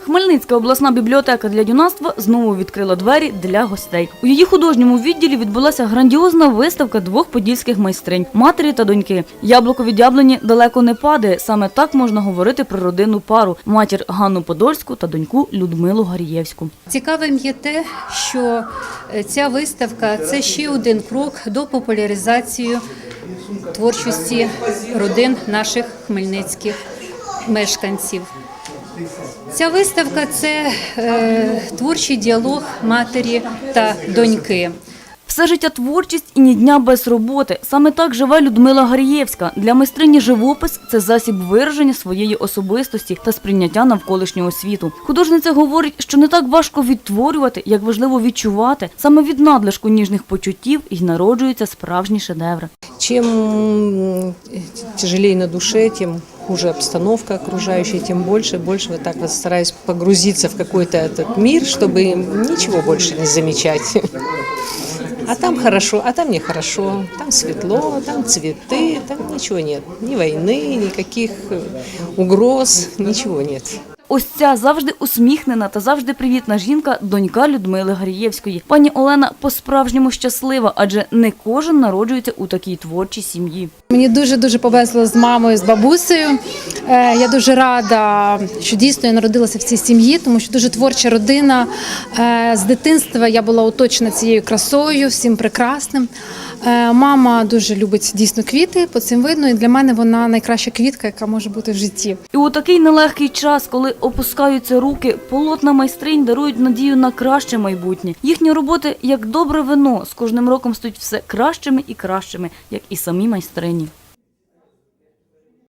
Хмельницька обласна бібліотека для юнацтва знову відкрила двері для гостей. У її художньому відділі відбулася грандіозна виставка двох подільських майстринь матері та доньки. Яблуко від яблуні далеко не падає. Саме так можна говорити про родинну пару матір Ганну Подольську та доньку Людмилу Гарієвську. Цікавим є те, що е, ця виставка це ще один крок до популяризації творчості родин наших хмельницьких мешканців. Ця виставка це е, творчий діалог матері та доньки. Все життя творчість і ні дня без роботи. Саме так живе Людмила Гарієвська. Для майстрині живопис це засіб вираження своєї особистості та сприйняття навколишнього світу. Художниця говорить, що не так важко відтворювати, як важливо відчувати. Саме від надлишку ніжних почуттів і народжуються справжні шедеври. Чем м, тяжелее на душе, тем хуже обстановка окружающая, тем больше, больше вот так вот стараюсь погрузиться в какой-то этот мир, чтобы ничего больше не замечать. А там хорошо, а там нехорошо, там светло, там цветы, там ничего нет. Ни войны, никаких э, угроз, ничего нет. Ось ця завжди усміхнена та завжди привітна жінка донька Людмили Гарієвської. Пані Олена по-справжньому щаслива, адже не кожен народжується у такій творчій сім'ї. Мені дуже дуже повезло з мамою, з бабусею. Е, Я дуже рада, що дійсно я народилася в цій сім'ї, тому що дуже творча родина. Е, З дитинства я була оточена цією красою, всім прекрасним. Е, Мама дуже любить дійсно квіти, по цим видно. І для мене вона найкраща квітка, яка може бути в житті. І у такий нелегкий час, коли опускаються руки, полотна майстринь дарують надію на краще майбутнє. Їхні роботи, як добре вино, з кожним роком стають все кращими і кращими, як і самі майстрині.